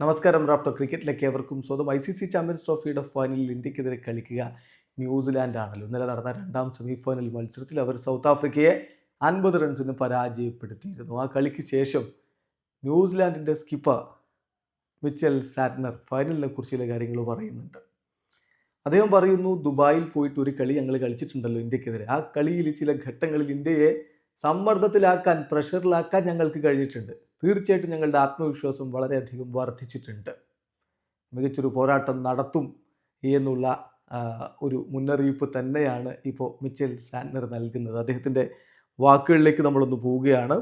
നമസ്കാരം റാഫ്റ്റോ ക്രിക്കറ്റിലേക്ക് ഏവർക്കും സ്വന്തം ഐ സി സി ചാമ്പ്യൻസ് ട്രോഫിയുടെ ഫൈനലിൽ ഇന്ത്യക്കെതിരെ കളിക്കുക ന്യൂസിലാൻഡ് ആണല്ലോ ഇന്നലെ നടന്ന രണ്ടാം സെമി ഫൈനൽ മത്സരത്തിൽ അവർ സൗത്ത് ആഫ്രിക്കയെ അൻപത് റൺസിന് പരാജയപ്പെടുത്തിയിരുന്നു. ആ കളിക്ക് ശേഷം ന്യൂസിലാൻഡിന്റെ സ്കിപ്പർ മിച്ചൽ സാറ്റ്നർ ഫൈനലിനെ കുറിച്ച് ചില കാര്യങ്ങൾ പറയുന്നുണ്ട്. അദ്ദേഹം പറയുന്നു ദുബായിൽ പോയിട്ട് ഒരു കളി ഞങ്ങൾ കളിച്ചിട്ടുണ്ടല്ലോ ഇന്ത്യക്കെതിരെ. ആ കളിയിൽ ചില ഘട്ടങ്ങളിൽ ഇന്ത്യയെ സമ്മർദ്ദത്തിലാക്കാൻ പ്രഷറിലാക്കാൻ ഞങ്ങൾക്ക് കഴിഞ്ഞിട്ടുണ്ട്. തീർച്ചയായിട്ടും ഞങ്ങളുടെ ആത്മവിശ്വാസം വളരെയധികം വർദ്ധിച്ചിട്ടുണ്ട്. മികച്ചൊരു പോരാട്ടം നടത്തും എന്നുള്ള ഒരു മുന്നറിയിപ്പ് തന്നെയാണ് ഇപ്പോൾ മിച്ചൽ സാൻഡർ നൽകുന്നത്. അദ്ദേഹത്തിന്റെ വാക്കുകളിലേക്ക് നമ്മളൊന്ന് പോവുകയാണ്.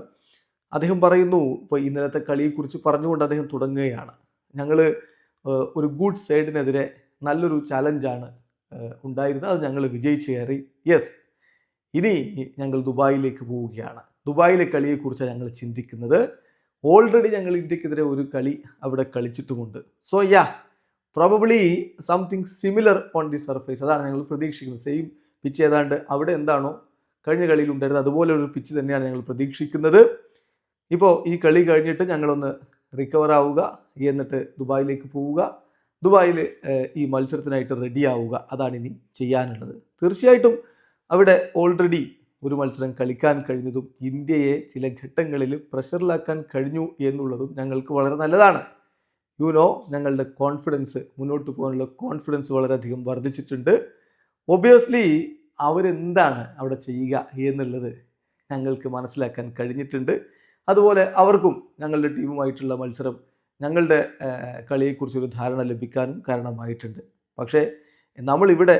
അദ്ദേഹം പറയുന്നു ഇപ്പോൾ ഇന്നലത്തെ കളിയെക്കുറിച്ച് പറഞ്ഞുകൊണ്ട് അദ്ദേഹം തുടങ്ങുകയാണ്. ഞങ്ങൾ ഒരു ഗുഡ് സൈഡിനെതിരെ നല്ലൊരു ചലഞ്ചാണ് ഉണ്ടായിരുന്നത്. അത് ഞങ്ങൾ വിജയിച്ചു കയറി. യെസ് ഇനി ഞങ്ങൾ ദുബായിലേക്ക് പോവുകയാണ്. ദുബായിലെ കളിയെക്കുറിച്ചാണ് ഞങ്ങൾ ചിന്തിക്കുന്നത്. ഓൾറെഡി ഞങ്ങൾ ഇന്ത്യക്കെതിരെ ഒരു കളി അവിടെ കളിച്ചിട്ടുമുണ്ട്. So ya probably something similar on the surface അതാണ് ഞങ്ങൾ പ്രതീക്ഷിക്കുന്നത്. സെയിം പിച്ച് ഏതാണ്ട് അവിടെ എന്താണോ കഴിഞ്ഞ കളിയിൽ ഉണ്ടായിരുന്നത്. അതുപോലെ ഒരു പിച്ച് തന്നെയാണ് ഞങ്ങൾ പ്രതീക്ഷിക്കുന്നത്. ഇപ്പോൾ ഈ കളി കഴിഞ്ഞിട്ട് ഞങ്ങളൊന്ന് റിക്കവർ ആവുക എന്നിട്ട് ദുബായിലേക്ക് പോവുക. ദുബായിൽ ഈ മത്സരത്തിനായിട്ട് റെഡി ആവുക. അതാണ് ഇനി ചെയ്യാനുള്ളത്. തീർച്ചയായിട്ടും അവിടെ ഓൾറെഡി ഒരു മത്സരം കളിക്കാൻ കഴിഞ്ഞതും ഇന്ത്യയെ ചില ഘട്ടങ്ങളിൽ പ്രഷറിലാക്കാൻ കഴിഞ്ഞു എന്നുള്ളതും ഞങ്ങൾക്ക് വളരെ നല്ലതാണ്. യു നോ ഞങ്ങളുടെ കോൺഫിഡൻസ് മുന്നോട്ട് പോകാനുള്ള കോൺഫിഡൻസ് വളരെയധികം വർദ്ധിച്ചിട്ടുണ്ട്. ഒബിയസ്ലി അവരെന്താണ് അവിടെ ചെയ്യുക എന്നുള്ളത് ഞങ്ങൾക്ക് മനസ്സിലാക്കാൻ കഴിഞ്ഞിട്ടുണ്ട്. അതുപോലെ അവർക്കും ഞങ്ങളുടെ ടീമുമായിട്ടുള്ള മത്സരം ഞങ്ങളുടെ കളിയെക്കുറിച്ചൊരു ധാരണ ലഭിക്കാനും കാരണമായിട്ടുണ്ട്. പക്ഷേ നമ്മളിവിടെ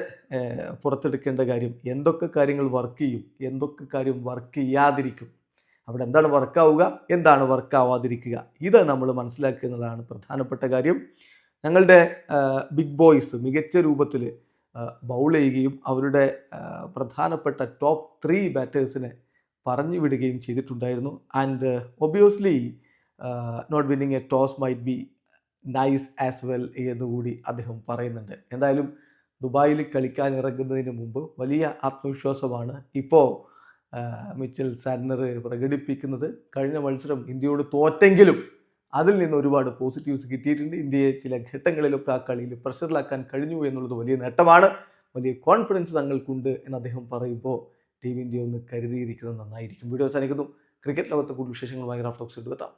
പുറത്തെടുക്കേണ്ട കാര്യം എന്തൊക്കെ കാര്യങ്ങൾ വർക്ക് ചെയ്യും എന്തൊക്കെ കാര്യം വർക്ക് ചെയ്യാതിരിക്കും. അവിടെ എന്താണ് വർക്കാവുക എന്താണ് വർക്കാവാതിരിക്കുക ഇത് നമ്മൾ മനസ്സിലാക്കുക എന്നുള്ളതാണ് പ്രധാനപ്പെട്ട കാര്യം. ഞങ്ങളുടെ ബിഗ് ബോയ്സ് മികച്ച രൂപത്തിൽ ബൗൾ ചെയ്യുകയും അവരുടെ പ്രധാനപ്പെട്ട ടോപ്പ് ത്രീ ബാറ്റേഴ്സിനെ പറഞ്ഞു വിടുകയും ചെയ്തിട്ടുണ്ടായിരുന്നു. And obviously not winning a toss might be nice as well എന്നുകൂടി അദ്ദേഹം പറയുന്നുണ്ട്. എന്തായാലും ദുബായിൽ കളിക്കാൻ ഇറങ്ങുന്നതിന് മുമ്പ് വലിയ ആത്മവിശ്വാസമാണ് ഇപ്പോൾ മിച്ചൽ സാൻഡർ പ്രകടിപ്പിക്കുന്നത്. കഴിഞ്ഞ മത്സരം ഇന്ത്യയോട് തോറ്റെങ്കിലും അതിൽ നിന്ന് ഒരുപാട് പോസിറ്റീവ്സ് കിട്ടിയിട്ടുണ്ട്. ഇന്ത്യയെ ചില ഘട്ടങ്ങളിലൊക്കെ ആ കളിയിൽ പ്രഷറിലാക്കാൻ കഴിഞ്ഞു എന്നുള്ളത് വലിയ നേട്ടമാണ്. വലിയ കോൺഫിഡൻസ് തങ്ങൾക്കുണ്ട് എന്ന് അദ്ദേഹം പറയുമ്പോൾ ടീം ഇന്ത്യ ഒന്ന് കരുതിയിരിക്കുന്നത് നന്നായിരിക്കും. വീഡിയോ അവസാനിക്കുന്നു. ക്രിക്കറ്റ് ലോകത്തെ കൂടുതൽ വിശേഷങ്ങളുമായി റാഫ്റ്റോക്സ് എടുത്താം